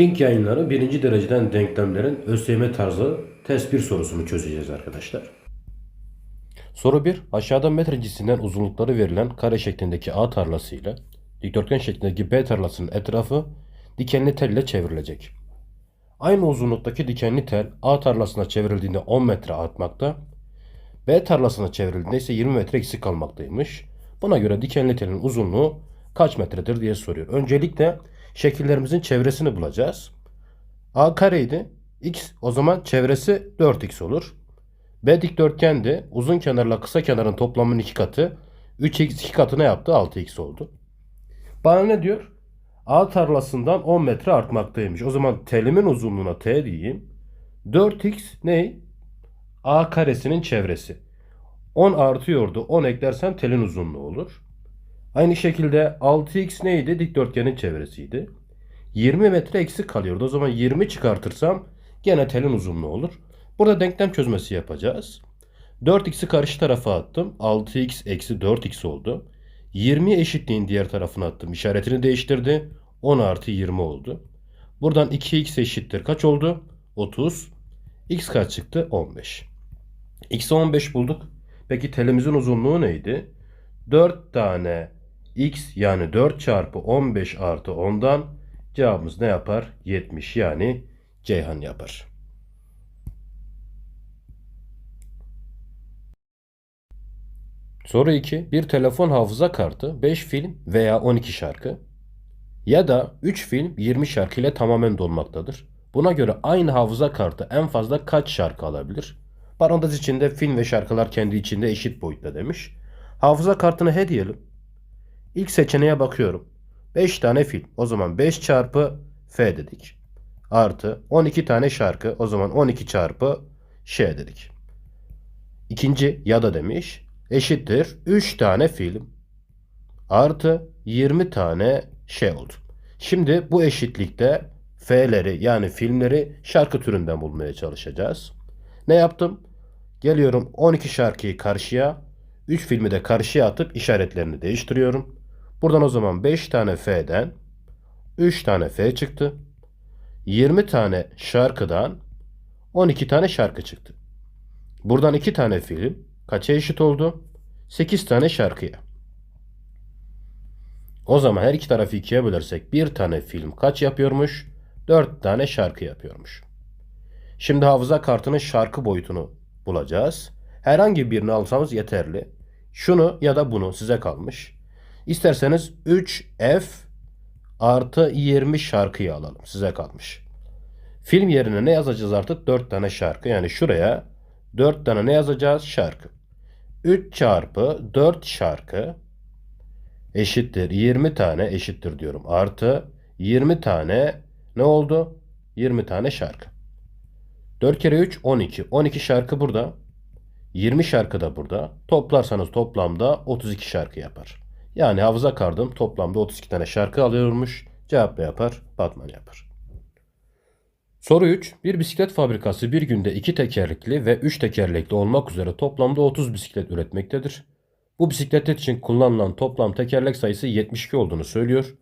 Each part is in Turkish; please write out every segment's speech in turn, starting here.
King yayınları birinci dereceden denklemlerin ÖSYM tarzı test 1 sorusunu çözeceğiz arkadaşlar. Soru 1. Aşağıda metre cinsinden uzunlukları verilen kare şeklindeki A tarlası ile dikdörtgen şeklindeki B tarlasının etrafı dikenli tel ile çevrilecek. Aynı uzunluktaki dikenli tel A tarlasına çevrildiğinde 10 metre artmakta, B tarlasına çevrildiğinde ise 20 metre eksik kalmaktaymış. Buna göre dikenli telin uzunluğu kaç metredir diye soruyor. Öncelikle şekillerimizin çevresini bulacağız. A kareydi. X o zaman çevresi 4x olur. B dikdörtgendi. Uzun kenarla kısa kenarın toplamının iki katı. 3x 2 katı ne yaptı? 6x oldu. Bana ne diyor? A tarlasından 10 metre artmaktaymış. O zaman telimin uzunluğuna t diyeyim. 4x ne? A karesinin çevresi. 10 artıyordu. 10 eklersen telin uzunluğu olur. Aynı şekilde 6x neydi? Dikdörtgenin çevresiydi. 20 metre eksik kalıyordu. O zaman 20 çıkartırsam gene telin uzunluğu olur. Burada denklem çözmesi yapacağız. 4x'i karşı tarafa attım. 6x eksi 4x oldu. 20 eşitliğin diğer tarafına attım. İşaretini değiştirdi. 10 artı 20 oldu. Buradan 2x eşittir. Kaç oldu? 30. x kaç çıktı? 15. x'i 15 bulduk. Peki telimizin uzunluğu neydi? 4 tane x yani 4 çarpı 15 artı 10'dan cevabımız ne yapar? 70 yani Ceyhan yapar. Soru 2. Bir telefon hafıza kartı 5 film veya 12 şarkı ya da 3 film 20 şarkı ile tamamen dolmaktadır. Buna göre aynı hafıza kartı en fazla kaç şarkı alabilir? Parantez içinde film ve şarkılar kendi içinde eşit boyutta demiş. Hafıza kartını he diyelim. İlk seçeneğe bakıyorum. 5 tane film. O zaman 5 çarpı F dedik. Artı 12 tane şarkı. O zaman 12 çarpı Ş dedik. İkinci ya da demiş. Eşittir 3 tane film. Artı 20 tane şey oldu. Şimdi bu eşitlikte F'leri yani filmleri şarkı türünden bulmaya çalışacağız. Ne yaptım? Geliyorum 12 şarkıyı karşıya, 3 filmi de karşıya atıp işaretlerini değiştiriyorum. Buradan o zaman 5 tane F'den 3 tane F çıktı. 20 tane şarkıdan 12 tane şarkı çıktı. Buradan 2 tane film kaça eşit oldu? 8 tane şarkıya. O zaman her iki tarafı ikiye bölersek bir tane film kaç yapıyormuş? 4 tane şarkı yapıyormuş. Şimdi hafıza kartının şarkı boyutunu bulacağız. Herhangi birini alsanız yeterli. Şunu ya da bunu size kalmış. İsterseniz 3F artı 20 şarkıyı alalım. Size kalmış. Film yerine ne yazacağız artık? 4 tane şarkı. Yani şuraya 4 tane ne yazacağız? Şarkı. 3 çarpı 4 şarkı eşittir 20 tane eşittir diyorum. Artı 20 tane ne oldu? 20 tane şarkı. 4 kere 3 12. 12 şarkı burada. 20 şarkı da burada. Toplarsanız toplamda 32 şarkı yapar. Yani hafıza kartım toplamda 32 tane şarkı alıyormuş. Cevap ne yapar? Batman yapar. Soru 3. Bir bisiklet fabrikası bir günde 2 tekerlekli ve 3 tekerlekli olmak üzere toplamda 30 bisiklet üretmektedir. Bu bisikletler için kullanılan toplam tekerlek sayısı 72 olduğunu söylüyor.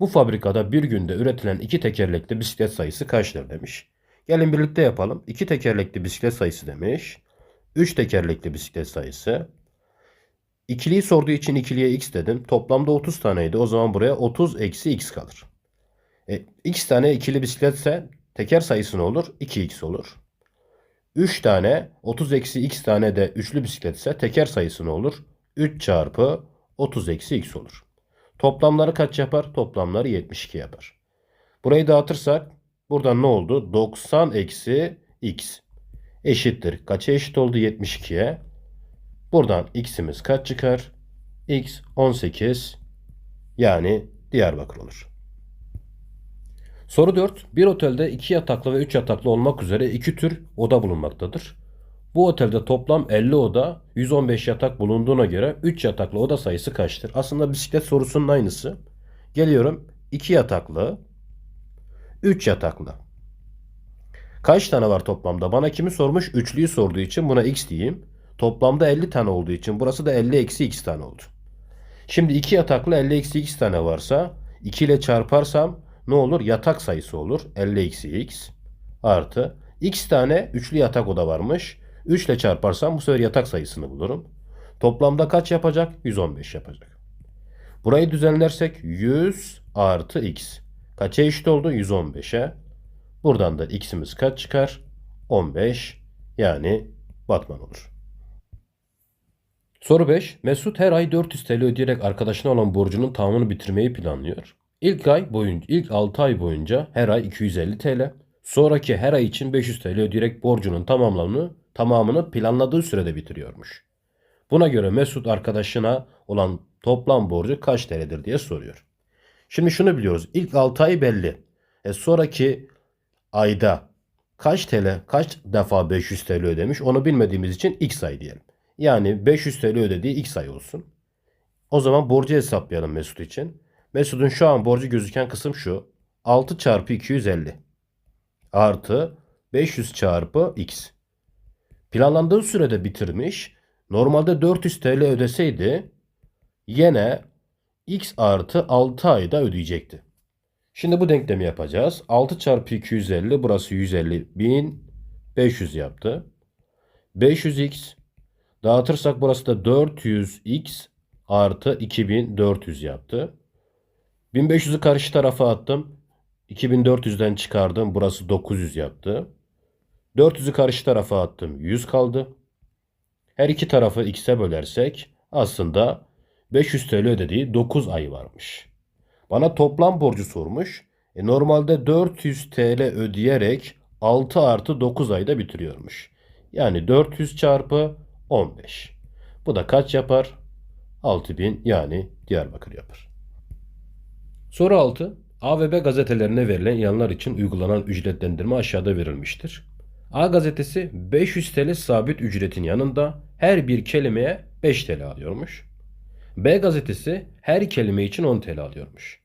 Bu fabrikada bir günde üretilen 2 tekerlekli bisiklet sayısı kaçtır demiş. Gelin birlikte yapalım. 2 tekerlekli bisiklet sayısı demiş. 3 tekerlekli bisiklet sayısı. İkiliyi sorduğu için ikiliye x dedim. Toplamda 30 taneydi. O zaman buraya 30 eksi x kalır. E, x tane ikili bisikletse teker sayısı ne olur? 2x olur. 3 tane 30 eksi x tane de üçlü bisikletse teker sayısı ne olur? 3 çarpı 30 eksi x olur. Toplamları kaç yapar? Toplamları 72 yapar. Burayı dağıtırsak buradan ne oldu? 90 eksi x eşittir. Kaça eşit oldu? 72'ye. Buradan x'imiz kaç çıkar? x 18 yani Diyarbakır olur. Soru 4. Bir otelde 2 yataklı ve 3 yataklı olmak üzere iki tür oda bulunmaktadır. Bu otelde toplam 50 oda, 115 yatak bulunduğuna göre 3 yataklı oda sayısı kaçtır? Aslında bisiklet sorusunun aynısı. Geliyorum 2 yataklı, 3 yataklı. Kaç tane var toplamda? Bana kimi sormuş? Üçlüyü sorduğu için buna x diyeyim. Toplamda 50 tane olduğu için burası da 50 eksi x tane oldu. Şimdi 2 yataklı 50 eksi x tane varsa 2 ile çarparsam ne olur? Yatak sayısı olur. 50 eksi x artı x tane üçlü yatak oda varmış. 3 ile çarparsam bu sefer yatak sayısını bulurum. Toplamda kaç yapacak? 115 yapacak. Burayı düzenlersek 100 artı x. Kaça eşit oldu? 115'e. Buradan da x'imiz kaç çıkar? 15 yani Batman olur. Soru 5. Mesut her ay 400 TL ödeyerek arkadaşına olan borcunun tamamını bitirmeyi planlıyor. İlk ay boyunca, ilk 6 ay boyunca her ay 250 TL, sonraki her ay için 500 TL ödeyerek borcunun tamamını, tamamını planladığı sürede bitiriyormuş. Buna göre Mesut arkadaşına olan toplam borcu kaç TL'dir diye soruyor. Şimdi şunu biliyoruz. İlk 6 ay belli. E sonraki ayda kaç TL, kaç defa 500 TL ödemiş onu bilmediğimiz için x ay diyelim. Yani 500 TL ödediği x ay olsun. O zaman borcu hesaplayalım Mesut için. Mesut'un şu an borcu gözüken kısım şu. 6 çarpı 250 artı 500 çarpı x. Planlandığı sürede bitirmiş. Normalde 400 TL ödeseydi yine x artı 6 ayda ödeyecekti. Şimdi bu denklemi yapacağız. 6 çarpı 250 burası 150 1500 yaptı. 500x dağıtırsak burası da 400x artı 2400 yaptı. 1500'ü karşı tarafa attım. 2400'den çıkardım. Burası 900 yaptı. 400'ü karşı tarafa attım. 100 kaldı. Her iki tarafı x'e bölersek aslında 500 TL ödediği 9 ay varmış. Bana toplam borcu sormuş. E normalde 400 TL ödeyerek 6 artı 9 ayda bitiriyormuş. Yani 400 çarpı 15. Bu da kaç yapar? 6000 yani Diyarbakır yapar. Soru 6. A ve B gazetelerine verilen ilanlar için uygulanan ücretlendirme aşağıda verilmiştir. A gazetesi 500 TL sabit ücretin yanında her bir kelimeye 5 TL alıyormuş. B gazetesi her kelime için 10 TL alıyormuş.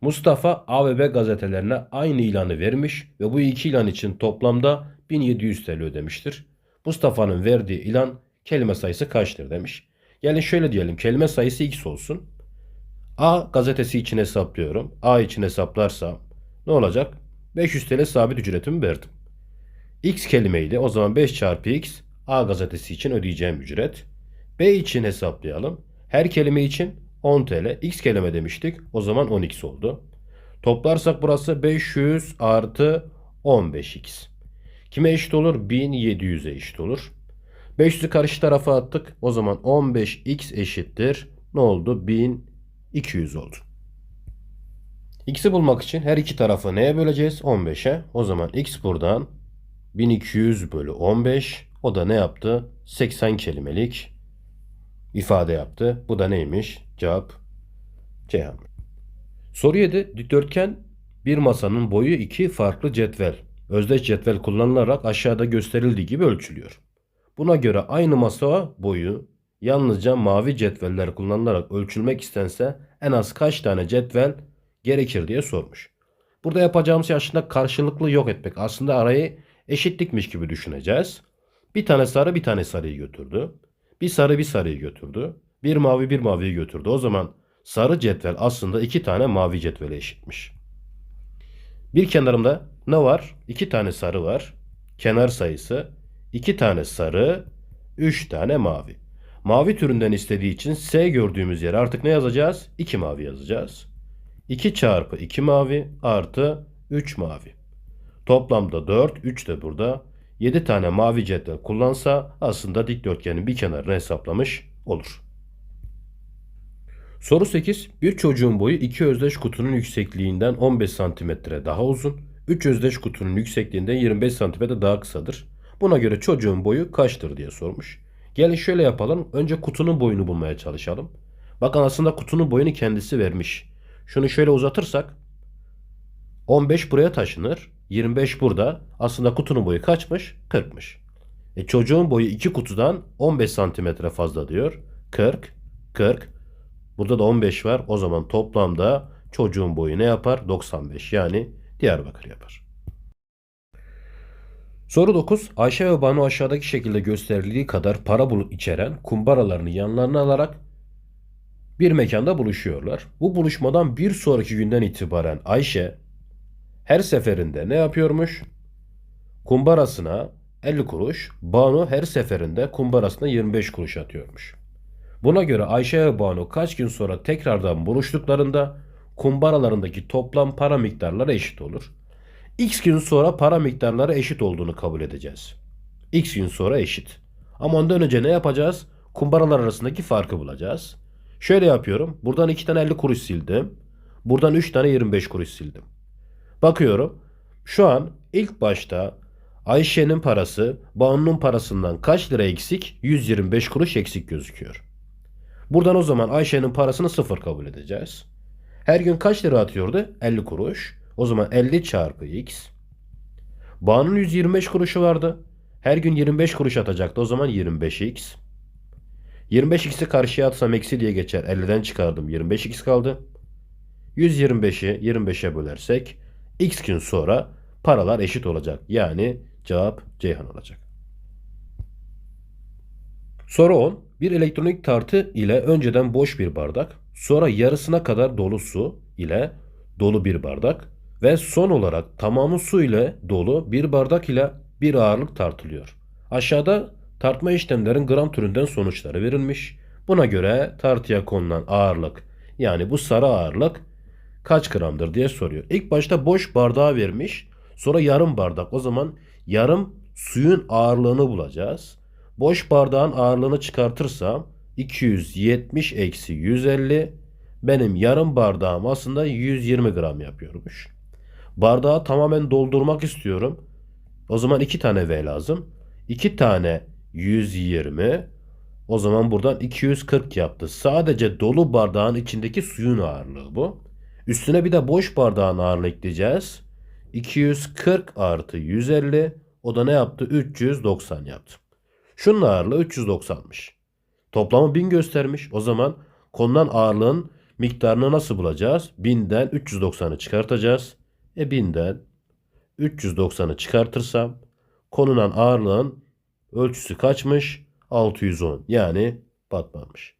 Mustafa A ve B gazetelerine aynı ilanı vermiş ve bu iki ilan için toplamda 1700 TL ödemiştir. Mustafa'nın verdiği ilan kelime sayısı kaçtır demiş. Yani şöyle diyelim kelime sayısı x olsun. A gazetesi için hesaplıyorum. A için hesaplarsam ne olacak? 500 TL sabit ücretimi verdim. X kelimeydi. O zaman 5 çarpı X A gazetesi için ödeyeceğim ücret. B için hesaplayalım. Her kelime için 10 TL. X kelime demiştik. O zaman 10x oldu. Toplarsak burası 500 artı 15x. Kime eşit olur? 1700'e eşit olur. 500'ü karşı tarafa attık. O zaman 15x eşittir. Ne oldu? 1200 oldu. X'i bulmak için her iki tarafı neye böleceğiz? 15'e. O zaman x buradan 1200 bölü 15. O da ne yaptı? 80 kelimelik ifade yaptı. Bu da neymiş? Cevap Ceyhan. Soru 7. Dikdörtgen bir masanın boyu iki farklı cetvel. Özdeş cetvel kullanılarak aşağıda gösterildiği gibi ölçülüyor. Buna göre aynı masa boyu yalnızca mavi cetveller kullanılarak ölçülmek istense en az kaç tane cetvel gerekir diye sormuş. Burada yapacağımız şey aslında karşılıklı yok etmek. Aslında arayı eşitlikmiş gibi düşüneceğiz. Bir tane sarı bir tane sarıyı götürdü. Bir sarı bir sarıyı götürdü. Bir mavi bir maviyi götürdü. O zaman sarı cetvel aslında iki tane mavi cetvele eşitmiş. Bir kenarımda ne var? İki tane sarı var. Kenar sayısı. İki tane sarı, üç tane mavi. Mavi türünden istediği için S gördüğümüz yere artık ne yazacağız? 2 mavi yazacağız. 2 çarpı 2 mavi artı 3 mavi. Toplamda 4, 3 de burada. 7 tane mavi cetvel kullansa aslında dikdörtgenin bir kenarını hesaplamış olur. Soru 8. Bir çocuğun boyu iki özdeş kutunun yüksekliğinden 15 cm daha uzun, 3 özdeş kutunun yüksekliğinden 25 cm daha kısadır. Buna göre çocuğun boyu kaçtır diye sormuş. Gelin şöyle yapalım. Önce kutunun boyunu bulmaya çalışalım. Bakın aslında kutunun boyunu kendisi vermiş. Şunu şöyle uzatırsak 15 buraya taşınır. 25 burada. Aslında kutunun boyu kaçmış? 40'mış. E çocuğun boyu iki kutudan 15 santimetre fazla diyor. 40, 40. Burada da 15 var. O zaman toplamda çocuğun boyu ne yapar? 95. Yani Diyarbakır yapar. Soru 9. Ayşe ve Banu aşağıdaki şekilde gösterildiği kadar para bulup içeren kumbaralarını yanlarına alarak bir mekanda buluşuyorlar. Bu buluşmadan bir sonraki günden itibaren Ayşe her seferinde ne yapıyormuş? Kumbarasına 50 kuruş, Banu her seferinde kumbarasına 25 kuruş atıyormuş. Buna göre Ayşe ve Banu kaç gün sonra tekrardan buluştuklarında kumbaralarındaki toplam para miktarları eşit olur. X gün sonra para miktarları eşit olduğunu kabul edeceğiz. X gün sonra eşit. Ama ondan önce ne yapacağız? Kumbaralar arasındaki farkı bulacağız. Şöyle yapıyorum. Buradan 2 tane 50 kuruş sildim. Buradan 3 tane 25 kuruş sildim. Bakıyorum. Şu an ilk başta Ayşe'nin parası Banu'nun parasından kaç lira eksik? 125 kuruş eksik gözüküyor. Buradan o zaman Ayşe'nin parasını sıfır kabul edeceğiz. Her gün kaç lira atıyordu? 50 kuruş. O zaman 50 çarpı x. Banu'nun 125 kuruşu vardı. Her gün 25 kuruş atacaktı. O zaman 25x. 25x'i karşıya atsam eksi diye geçer. 50'den çıkardım. 25x kaldı. 125'i 25'e bölersek x gün sonra paralar eşit olacak. Yani cevap Ceyhan olacak. Soru 10. Bir elektronik tartı ile önceden boş bir bardak, sonra yarısına kadar dolu su ile dolu bir bardak ve son olarak tamamı su ile dolu bir bardak ile bir ağırlık tartılıyor. Aşağıda tartma işlemlerin gram türünden sonuçları verilmiş. Buna göre tartıya konulan ağırlık yani bu sarı ağırlık kaç gramdır diye soruyor. İlk başta boş bardağı vermiş. Sonra yarım bardak. O zaman yarım suyun ağırlığını bulacağız. Boş bardağın ağırlığını çıkartırsam 270 eksi 150 benim yarım bardağım aslında 120 gram yapıyormuş. Bardağı tamamen doldurmak istiyorum. O zaman iki tane V lazım. İki tane 120 o zaman buradan 240 yaptı. Sadece dolu bardağın içindeki suyun ağırlığı bu. Üstüne bir de boş bardağın ağırlığı ekleyeceğiz. 240 artı 150 o da ne yaptı? 390 yaptı. Şunun ağırlığı 390'mış. Toplamı 1000 göstermiş. O zaman konulan ağırlığın miktarını nasıl bulacağız? 1000'den 390'ı çıkartacağız. E 1000'den 390'ı çıkartırsam konulan ağırlığın ölçüsü kaçmış? 610 yani batmamış.